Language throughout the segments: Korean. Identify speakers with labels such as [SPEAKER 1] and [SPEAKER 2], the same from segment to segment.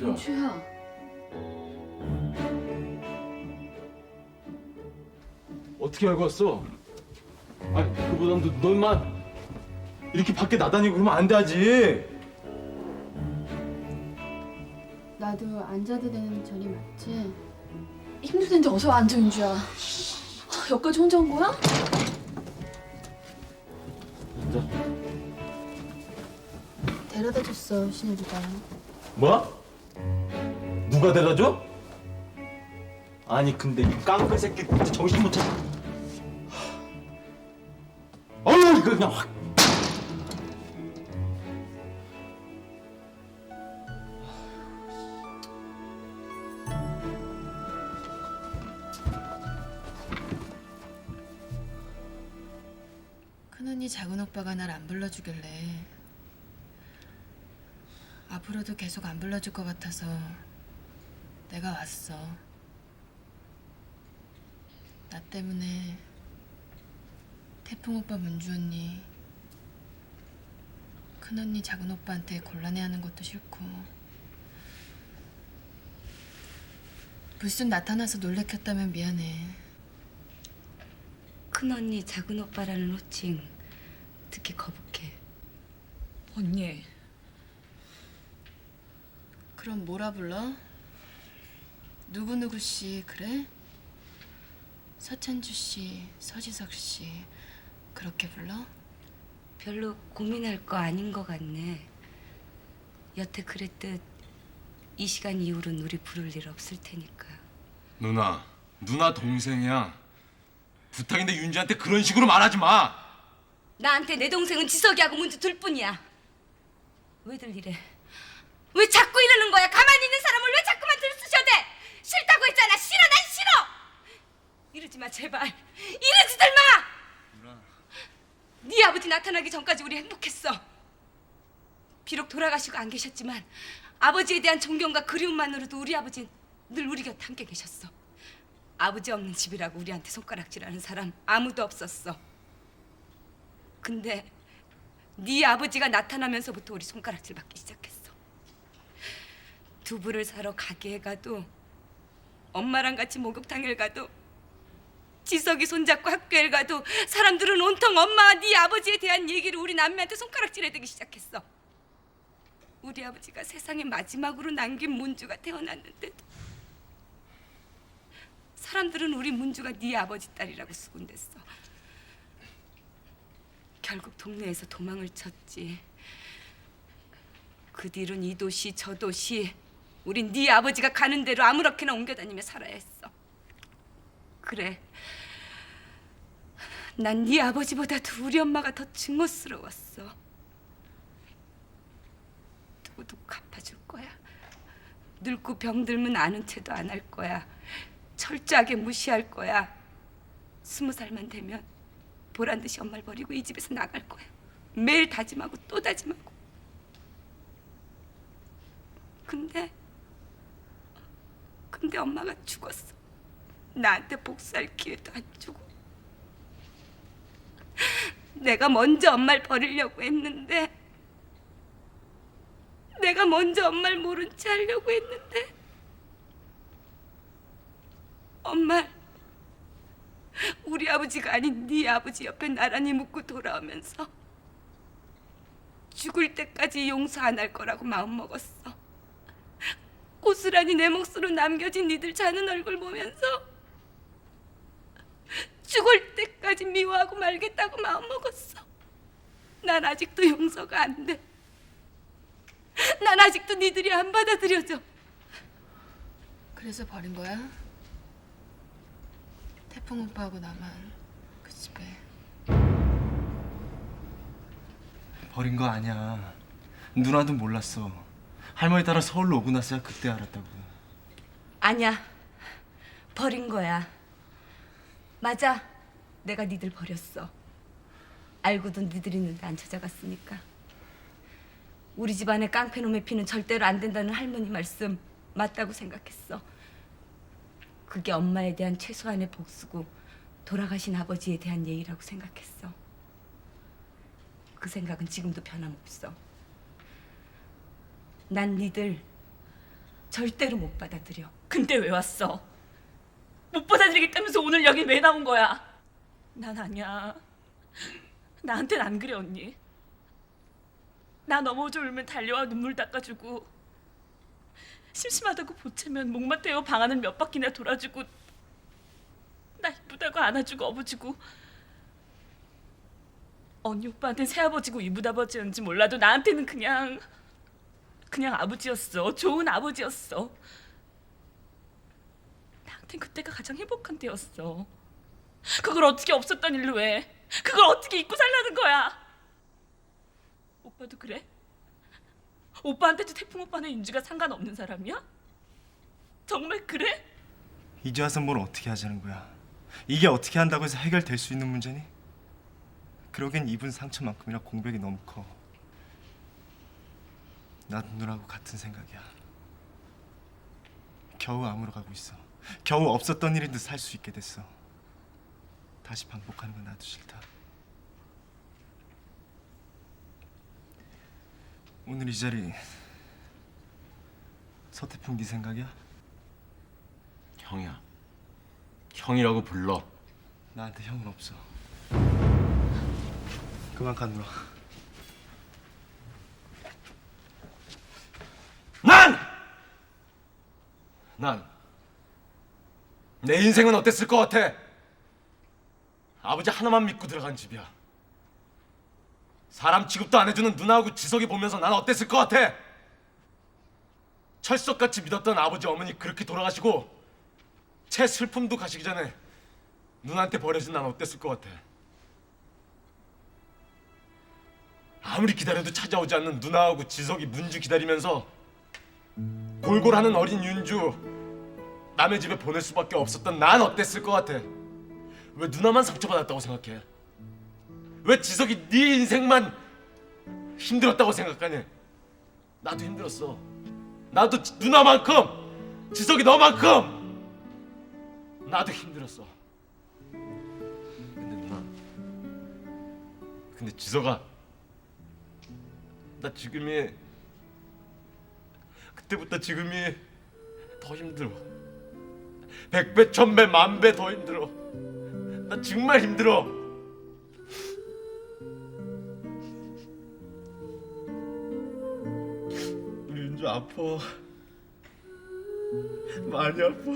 [SPEAKER 1] 민주야.
[SPEAKER 2] 어떻게 알고 왔어? 아니 그보다 너, 너만 이렇게 밖에 나다니고 그러면 안 되지.
[SPEAKER 1] 나도 앉아도 되는 자리 맞지? 힘들텐데 어서 앉아 민주야. 아, 여기까지 혼자 온 거야?
[SPEAKER 2] 앉아.
[SPEAKER 1] 데려다 줬어 신혜리가.
[SPEAKER 2] 뭐? 누가 데려줘? 아니 근데 이 깡패 새끼 진짜 정신 못 차려. 어우 이거 그냥 확.
[SPEAKER 3] 큰언니 작은 오빠가 날 안 불러주길래 앞으로도 계속 안 불러줄 것 같아서 내가 왔어. 나 때문에 태풍 오빠 문주 언니 큰 언니 작은 오빠한테 곤란해하는 것도 싫고 불쑥 나타나서 놀래켰다면 미안해.
[SPEAKER 4] 큰언니 작은 오빠라는 호칭 듣기 거북해
[SPEAKER 5] 언니,
[SPEAKER 3] 그럼 뭐라 불러? 누구누구 씨 그래? 서찬주 씨, 서지석 씨 그렇게 불러?
[SPEAKER 4] 별로 고민할 거 아닌 것 같네 여태 그랬듯 이 시간 이후로는 우리 부를 일 없을 테니까
[SPEAKER 6] 누나, 누나 동생이야. 부탁인데 윤지한테 그런 식으로 말하지 마.
[SPEAKER 4] 나한테 내 동생은 지석이하고 문주 둘 뿐이야 왜들 이래 왜 자꾸 이러는 거야 가만히 있는 사람을 왜 자꾸만 들쑤셔대 싫다고 했잖아 싫어 난 싫어 이러지 마 제발 이러지들 마네 아버지 나타나기 전까지 우리 행복했어. 비록 돌아가시고 안 계셨지만 아버지에 대한 존경과 그리움만으로도 우리 아버지는 늘 우리 곁에 함께 계셨어. 아버지 없는 집이라고 우리한테 손가락질하는 사람 아무도 없었어. 근데 네 아버지가 나타나면서부터 우리 손가락질 받기 시작했어. 두부를 사러 가게에 가도 엄마랑 같이 목욕탕을 가도 지석이 손잡고 학교에 가도 사람들은 온통 엄마와 네 아버지에 대한 얘기를 우리 남매한테 손가락질해 대기 시작했어. 우리 아버지가 세상에 마지막으로 남긴 문주가 태어났는데도 사람들은 우리 문주가 네 아버지 딸이라고 수군댔어. 결국 동네에서 도망을 쳤지. 그 뒤로는 이 도시 저 도시 우린 네 아버지가 가는 대로 아무렇게나 옮겨다니며 살아야 했어. 그래. 난 네 아버지보다도 우리 엄마가 더 증오스러웠어. 누구도 갚아줄 거야. 늙고 병들면 아는 체도 안 할 거야. 철저하게 무시할 거야. 스무 살만 되면 보란 듯이 엄마를 버리고 이 집에서 나갈 거야. 매일 다짐하고 또 다짐하고. 근데 근데 엄마가 죽었어. 나한테 복수할 기회도 안 주고. 내가 먼저 엄마를 버리려고 했는데 내가 먼저 엄마를 모른 채 하려고 했는데 엄마 우리 아버지가 아닌 네 아버지 옆에 나란히 묻고 돌아오면서 죽을 때까지 용서 안 할 거라고 마음먹었어 고스란히 내 몫으로 남겨진 니들 자는 얼굴 보면서 죽을 때까지 미워하고 말겠다고 마음먹었어. 난 아직도 용서가 안 돼. 난 아직도 니들이 안 받아들여져.
[SPEAKER 3] 그래서 버린 거야? 태풍 오빠하고 나만 그 집에
[SPEAKER 6] 버린 거 아니야. 누나도 몰랐어. 할머니 따라 서울로 오고 나서야 그때 알았다고.
[SPEAKER 4] 아니야. 버린 거야. 맞아. 내가 니들 버렸어. 알고도 니들 있는데 안 찾아갔으니까. 우리 집안에 깡패놈의 피는 절대로 안 된다는 할머니 말씀 맞다고 생각했어. 그게 엄마에 대한 최소한의 복수고 돌아가신 아버지에 대한 예의라고 생각했어. 그 생각은 지금도 변함없어. 난 니들
[SPEAKER 5] 절대로 못 받아들여. 근데 왜 왔어? 못 받아들이겠다면서 오늘 여기 왜 나온 거야? 난 아니야. 나한텐 안 그래 언니. 나 넘어져 울면 달려와 눈물 닦아주고 심심하다고 보채면 목마 태워 방 안을 몇 바퀴나 돌아주고 나 이쁘다고 안아주고 업어주고 언니 오빠한테 새아버지고 이부다버지였는지 몰라도 나한테는 그냥 그냥 아버지였어. 좋은 아버지였어. 나한텐 그때가 가장 행복한 때였어. 그걸 어떻게 없었던 일로 해? 그걸 어떻게 잊고 살라는 거야? 오빠도 그래? 오빠한테도 태풍 오빠는 인주가 상관없는 사람이야? 정말 그래?
[SPEAKER 6] 이제 와서 뭘 어떻게 하자는 거야? 이게 어떻게 한다고 해서 해결될 수 있는 문제니? 그러기엔 입은 상처만큼이나 공백이 너무 커. 나도 누나하고 같은 생각이야. 겨우 암으로 가고 있어. 겨우 없었던 일인데 살수 있게 됐어. 다시 반복하는 건 나도 싫다. 오늘 이 자리 서태풍 네 생각이야?
[SPEAKER 2] 형이야. 형이라고 불러.
[SPEAKER 6] 나한테 형은 없어. 그만 가 누나.
[SPEAKER 2] 난! 난! 내 인생은 어땠을 것 같아? 아버지 하나만 믿고 들어간 집이야. 사람 취급도 안 해주는 누나하고 지석이 보면서 난 어땠을 것 같아? 철석같이 믿었던 아버지 어머니 그렇게 돌아가시고 채 슬픔도 가시기 전에 누나한테 버려진 난 어땠을 것 같아? 아무리 기다려도 찾아오지 않는 누나하고 지석이 문주 기다리면서 골골 하는 어린 윤주 남의 집에 보낼 수밖에 없었던 난 어땠을 것 같아? 왜 누나만 상처받았다고 생각해? 왜 지석이 네 인생만 힘들었다고 생각하니? 나도 힘들었어. 나도 지- 누나만큼 지석이 너만큼 나도 힘들었어. 근데 누나, 근데 지석아, 나 지금이 그때부터 지금이 더 힘들어. 백배, 천배, 만배 더 힘들어. 나 정말 힘들어. 우리 윤주 아파. 많이 아파.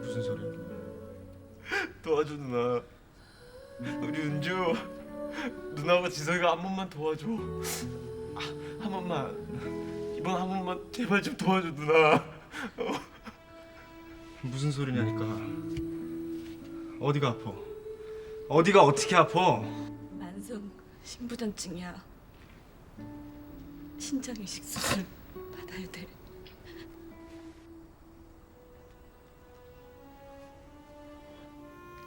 [SPEAKER 6] 무슨 소리야?
[SPEAKER 2] 도와줘 누나. 우리 윤주 누나가 지석이가 한 번만 도와줘. 아, 한 번만. 이번 한 번만 제발 좀 도와줘 누나.
[SPEAKER 6] 무슨 소리냐니까. 어디가 아파? 어디가 어떻게 아파?
[SPEAKER 5] 만성 신부전증이야. 신장 이식 수술 받아야 돼.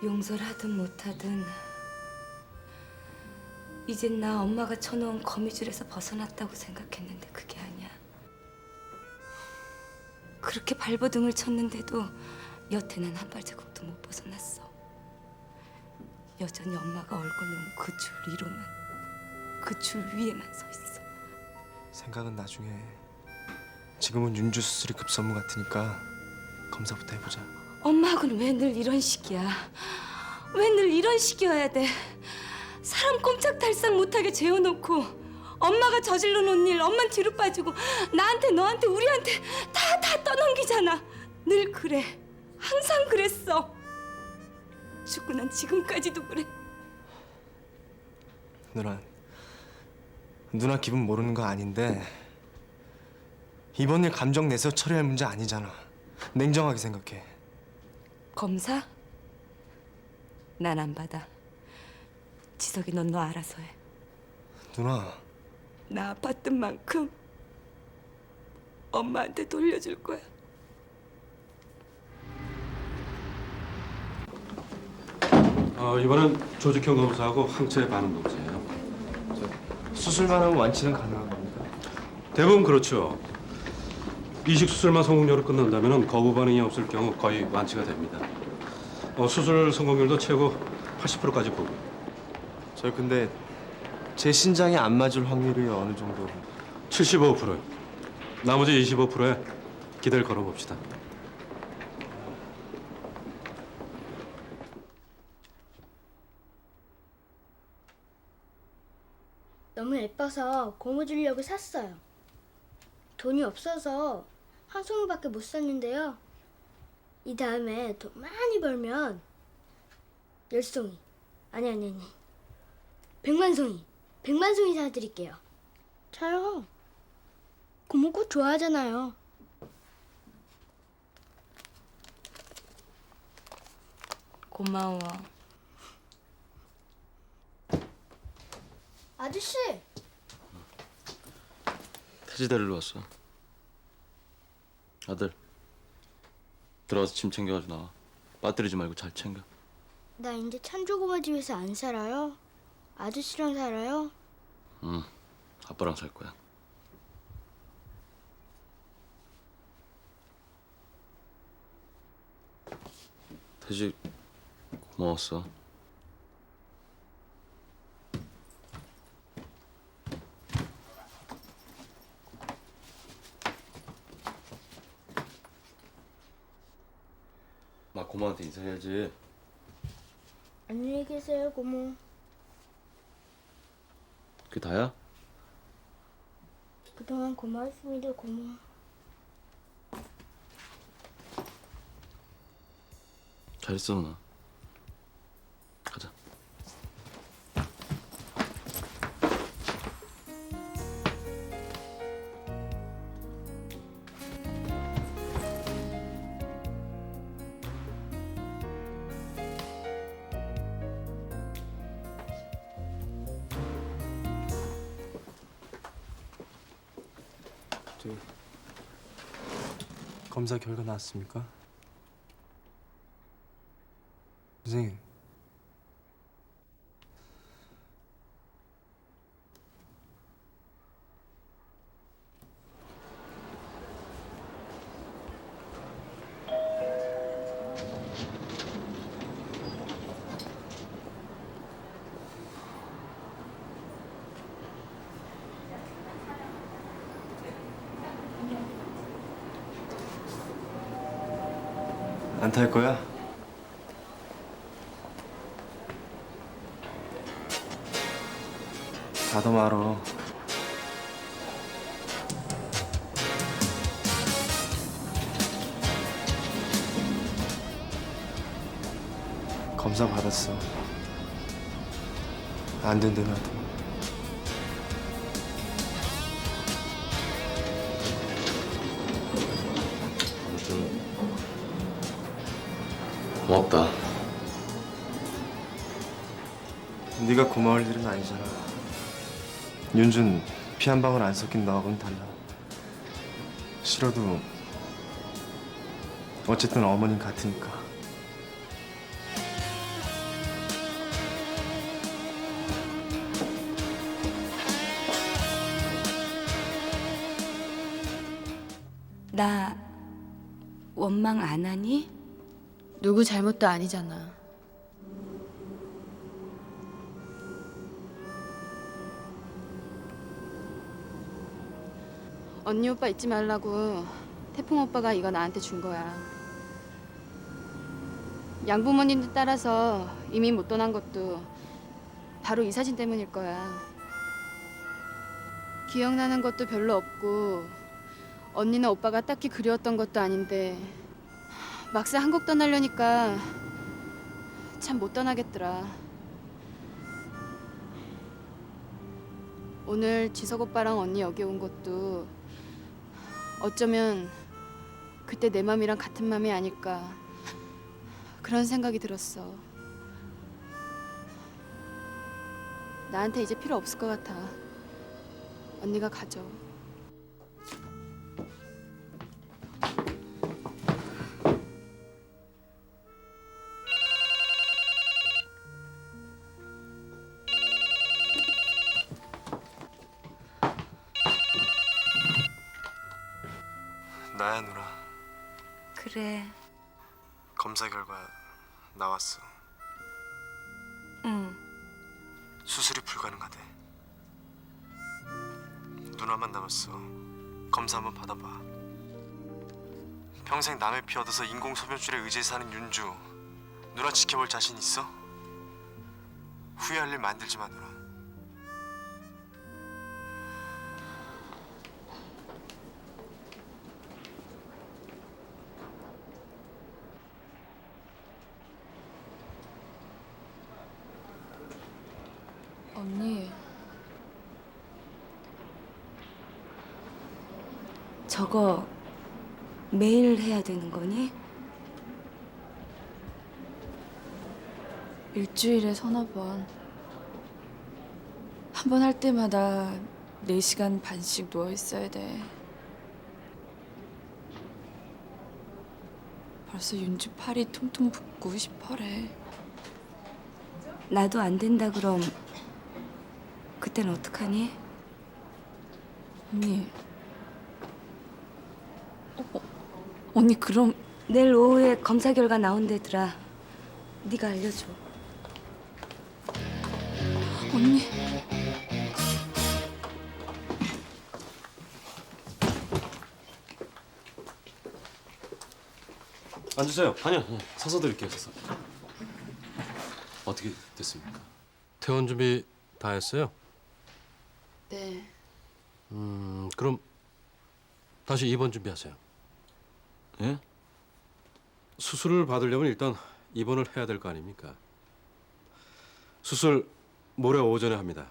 [SPEAKER 4] 용서를 하든 못하든 이젠 나 엄마가 쳐놓은 거미줄에서 벗어났다고 생각했는데 그렇게 발버둥을 쳤는데도 여태는 한 발자국도 못 벗어났어. 여전히 엄마가 얽어 놓은 그 줄 위로만 그 줄 위에만 서 있어.
[SPEAKER 6] 생각은 나중에. 지금은 윤주 수술이 급선무 같으니까 검사부터 해보자.
[SPEAKER 4] 엄마하고는 왜 늘 이런 식이야? 왜 늘 이런 식이어야 돼? 사람 꼼짝달싹 못하게 재워놓고 엄마가 저질러 놓은 일 엄만 뒤로 빠지고 나한테 너한테 우리한테 다 다 떠넘기잖아. 늘 그래. 항상 그랬어. 죽고 난 지금까지도 그래.
[SPEAKER 6] 누나, 누나 기분 모르는 거 아닌데 이번 일 감정 내서 처리할 문제 아니잖아. 냉정하게 생각해.
[SPEAKER 4] 검사? 난 안 받아. 지석이 넌 너 알아서 해.
[SPEAKER 6] 누나,
[SPEAKER 4] 나 아팠던 만큼 엄마한테 돌려줄 거야.
[SPEAKER 7] 어, 이번엔 조직형 검사하고 항체 반응 검사예요.
[SPEAKER 6] 수술만 하면 완치는 가능한 겁니까?
[SPEAKER 7] 대부분 그렇죠. 이식 수술만 성공적으로 끝난다면 거부 반응이 없을 경우 거의 완치가 됩니다. 어, 수술 성공률도 최고 80%까지 보고.
[SPEAKER 6] 저 근데 제 신장에 안 맞을 확률이 어느 정도?
[SPEAKER 7] 75%요. 나머지 25%에 기대를 걸어봅시다.
[SPEAKER 8] 너무 예뻐서 고무 주려고 샀어요. 돈이 없어서 한 송이밖에 못 샀는데요. 이 다음에 돈 많이 벌면 열 송이 아니 아니 아니 백만 송이 백만 송이 사드릴게요. 저요. 고무꽃 좋아하잖아요.
[SPEAKER 3] 고마워.
[SPEAKER 8] 아저씨
[SPEAKER 9] 태지 데리러 왔어. 아들 들어가서 짐 챙겨가지고 나와. 빠뜨리지 말고 잘 챙겨.
[SPEAKER 8] 나 이제 천조고마 집에서 안 살아요. 아저씨랑 살아요.
[SPEAKER 9] 응. 아빠랑 살 거야. 태지 고마웠어. 나 고모한테 인사해야지.
[SPEAKER 8] 안녕히 계세요 고모.
[SPEAKER 9] 그게 다야?
[SPEAKER 8] 그동안 고마웠습니다 고모.
[SPEAKER 9] 잘 있어 누나.
[SPEAKER 6] 검사 결과 나왔습니까? 선생님 안 탈 거야? 다더 말어. 검사 받았어. 안 된대 나도.
[SPEAKER 9] 고맙다.
[SPEAKER 6] 네가 고마울 일은 아니잖아. 윤준 피 한 방울 안 섞인 너하고는 달라. 싫어도 어쨌든 어머님 같으니까.
[SPEAKER 4] 나 원망 안 하니?
[SPEAKER 1] 누구 잘못도 아니잖아. 언니 오빠 잊지 말라고 태풍 오빠가 이거 나한테 준 거야. 양부모님들 따라서 이미 못 떠난 것도 바로 이 사진 때문일 거야. 기억나는 것도 별로 없고 언니나 오빠가 딱히 그리웠던 것도 아닌데 막상 한국 떠나려니까 참 못 떠나겠더라. 오늘 지석 오빠랑 언니 여기 온 것도 어쩌면 그때 내 맘이랑 같은 맘이 아닐까 그런 생각이 들었어. 나한테 이제 필요 없을 것 같아. 언니가 가져.
[SPEAKER 6] 나야 누나.
[SPEAKER 4] 그래.
[SPEAKER 6] 검사 결과 나왔어.
[SPEAKER 4] 응.
[SPEAKER 6] 수술이 불가능하대. 누나만 남았어. 검사 한번 받아봐. 평생 남의 피 얻어서 인공 소변줄에 의지해 사는 윤주 누나 지켜볼 자신 있어? 후회할 일 만들지 마 누나.
[SPEAKER 4] 저거 매일 해야 되는 거니?
[SPEAKER 3] 일주일에 서너 번. 한 번 할 때마다 4시간 반씩 누워 있어야 돼. 벌써 윤주 팔이 통통 붓고 싶어래.
[SPEAKER 4] 나도 안 된다 그럼 그땐 어떡하니?
[SPEAKER 3] 언니. 어, 어, 언니 그럼
[SPEAKER 4] 내일 오후에 검사 결과 나온대더라. 네가 알려줘.
[SPEAKER 3] 언니.
[SPEAKER 9] 앉으세요. 아니요, 서서 드릴게요. 서서. 어떻게 됐습니까?
[SPEAKER 7] 퇴원 준비 다 했어요?
[SPEAKER 1] 네.
[SPEAKER 7] 음, 그럼 다시 입원 준비하세요.
[SPEAKER 9] 예?
[SPEAKER 7] 수술을 받으려면 일단 입원을 해야 될 거 아닙니까? 수술 모레 오전에 합니다.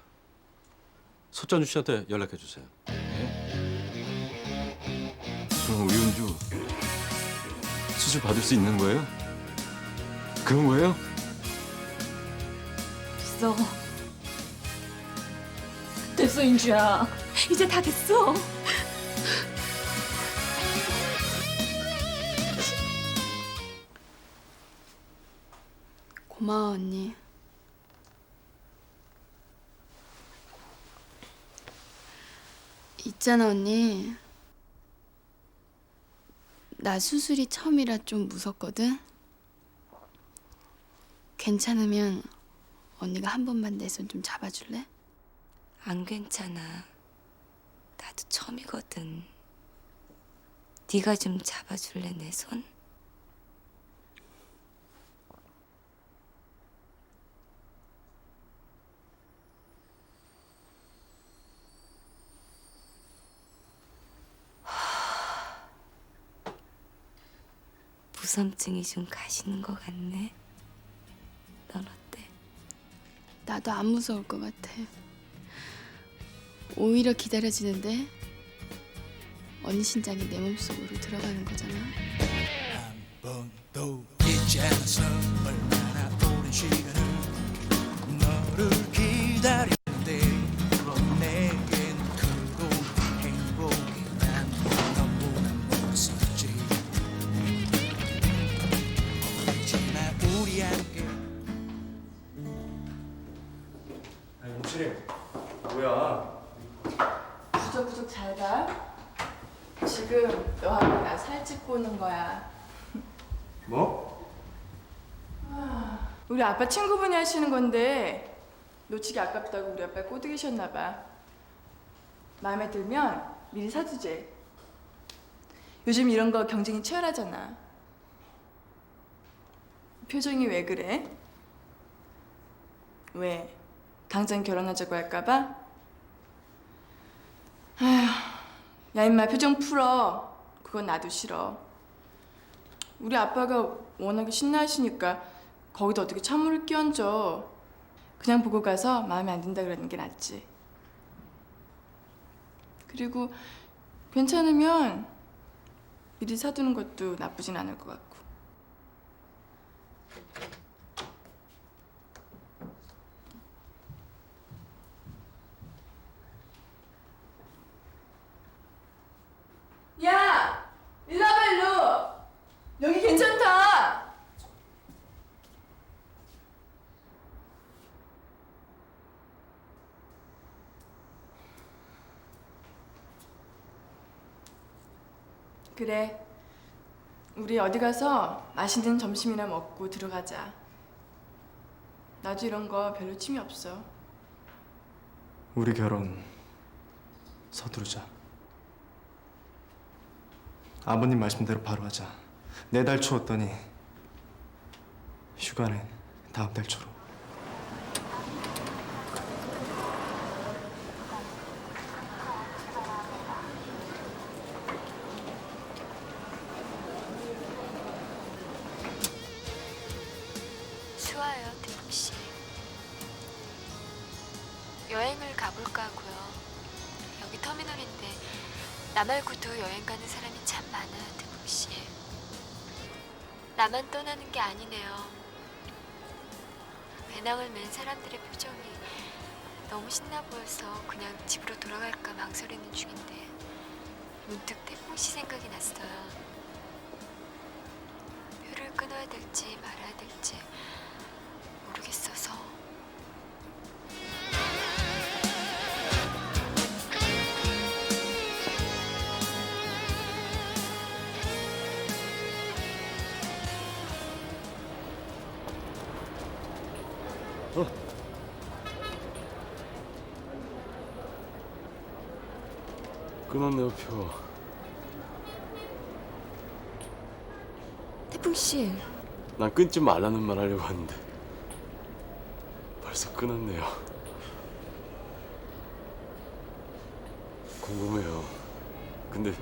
[SPEAKER 7] 서찬주 씨한테 연락해 주세요.
[SPEAKER 2] 그럼 우리 윤주 수술 받을 수 있는 거예요? 그런 거예요?
[SPEAKER 3] 됐어. 됐어, 윤주야. 이제 다 됐어.
[SPEAKER 1] 고마워 언니. 있잖아 언니. 나 수술이 처음이라 좀 무섭거든. 괜찮으면 언니가 한 번만 내 손 좀 잡아줄래?
[SPEAKER 4] 안 괜찮아. 나도 처음이거든. 네가 좀 잡아줄래 내 손? 무섬증이 좀 가시는 것 같네. 넌 어때?
[SPEAKER 1] 나도 안 무서울 것 같아. 오히려 기다려지는데 언니 심장이 내 몸속으로 들어가는 거잖아.
[SPEAKER 10] 번도 잊지 않았어 얼마나 오랜 시간을 너를 기다렸
[SPEAKER 3] 찍고 오는 거야.
[SPEAKER 6] 뭐?
[SPEAKER 3] 우리 아빠 친구분이 하시는 건데 놓치기 아깝다고 우리 아빠 꼬드기셨나 봐. 마음에 들면 미리 사주재. 요즘 이런 거 경쟁이 치열하잖아. 표정이 왜 그래? 왜? 당장 결혼하자고 할까 봐? 아휴, 야 임마 표정 풀어. 그건 나도 싫어. 우리 아빠가 워낙에 신나하시니까 거기다 어떻게 찬물을 끼얹어. 그냥 보고 가서 마음에 안 든다 그러는 게 낫지. 그리고 괜찮으면 미리 사두는 것도 나쁘진 않을 것 같고. 야! 일로 와봐 일로! 여기 괜찮다! 그래. 우리 어디 가서 맛있는 점심이나 먹고 들어가자. 나도 이런 거 별로 취미 없어.
[SPEAKER 6] 우리 결혼 서두르자. 아버님 말씀대로 바로 하자. 네 달 추웠더니 휴가는 다음 달 초로.
[SPEAKER 11] 나만 떠나는 게 아니네요. 배낭을 맨 사람들의 표정이 너무 신나 보여서 그냥 집으로 돌아갈까 망설이는 중인데 문득 태풍 씨 생각이 났어요. 표를 끊어야 될지 말아야
[SPEAKER 9] 끊었네요 표.
[SPEAKER 11] 태풍 씨,
[SPEAKER 9] 난 끊지 말라는 말 하려고 하는데 벌써 끊었네요. 궁금해요. 근데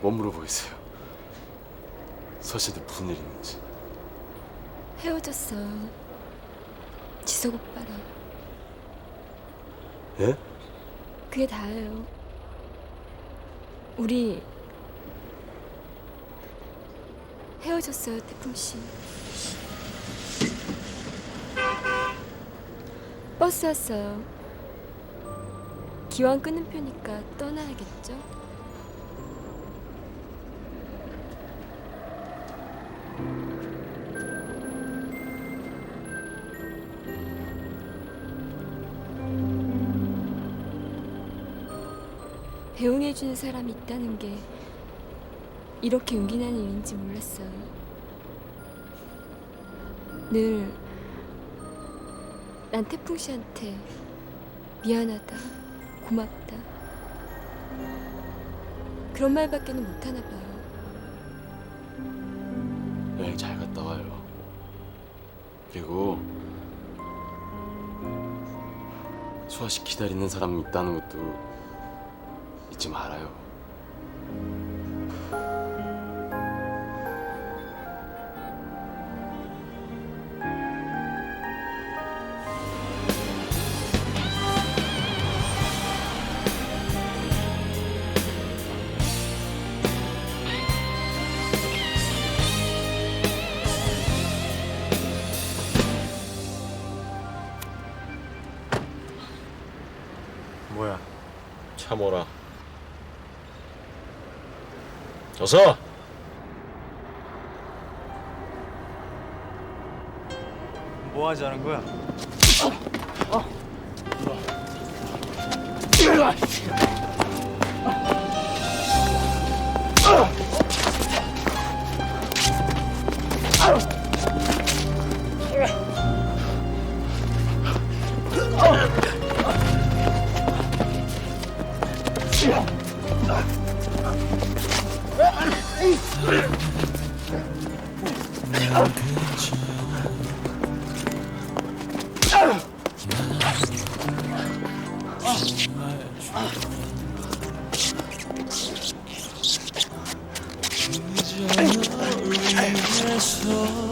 [SPEAKER 9] 뭐 물어보겠어요? 서씨한테 무슨 일 있는지.
[SPEAKER 11] 헤어졌어. 지석 오빠랑.
[SPEAKER 9] 예?
[SPEAKER 11] 그게 다예요. 우리 헤어졌어요, 태풍 씨. 버스 왔어요. 기왕 끊은 표니까 떠나야겠죠? 배웅해주는 사람이 있다는 게 이렇게 용기 나는 일인지 몰랐어요. 늘 난 태풍 씨한테 미안하다, 고맙다. 그런 말밖에는 못하나 봐요.
[SPEAKER 9] 여행 잘 갔다 와요. 그리고 수아 씨 기다리는 사람이 있다는 것도 잊지 말아요.
[SPEAKER 6] 뭐야?
[SPEAKER 9] 참어라. 어서.
[SPEAKER 6] 뭐 하자는 거야?
[SPEAKER 10] 위에 서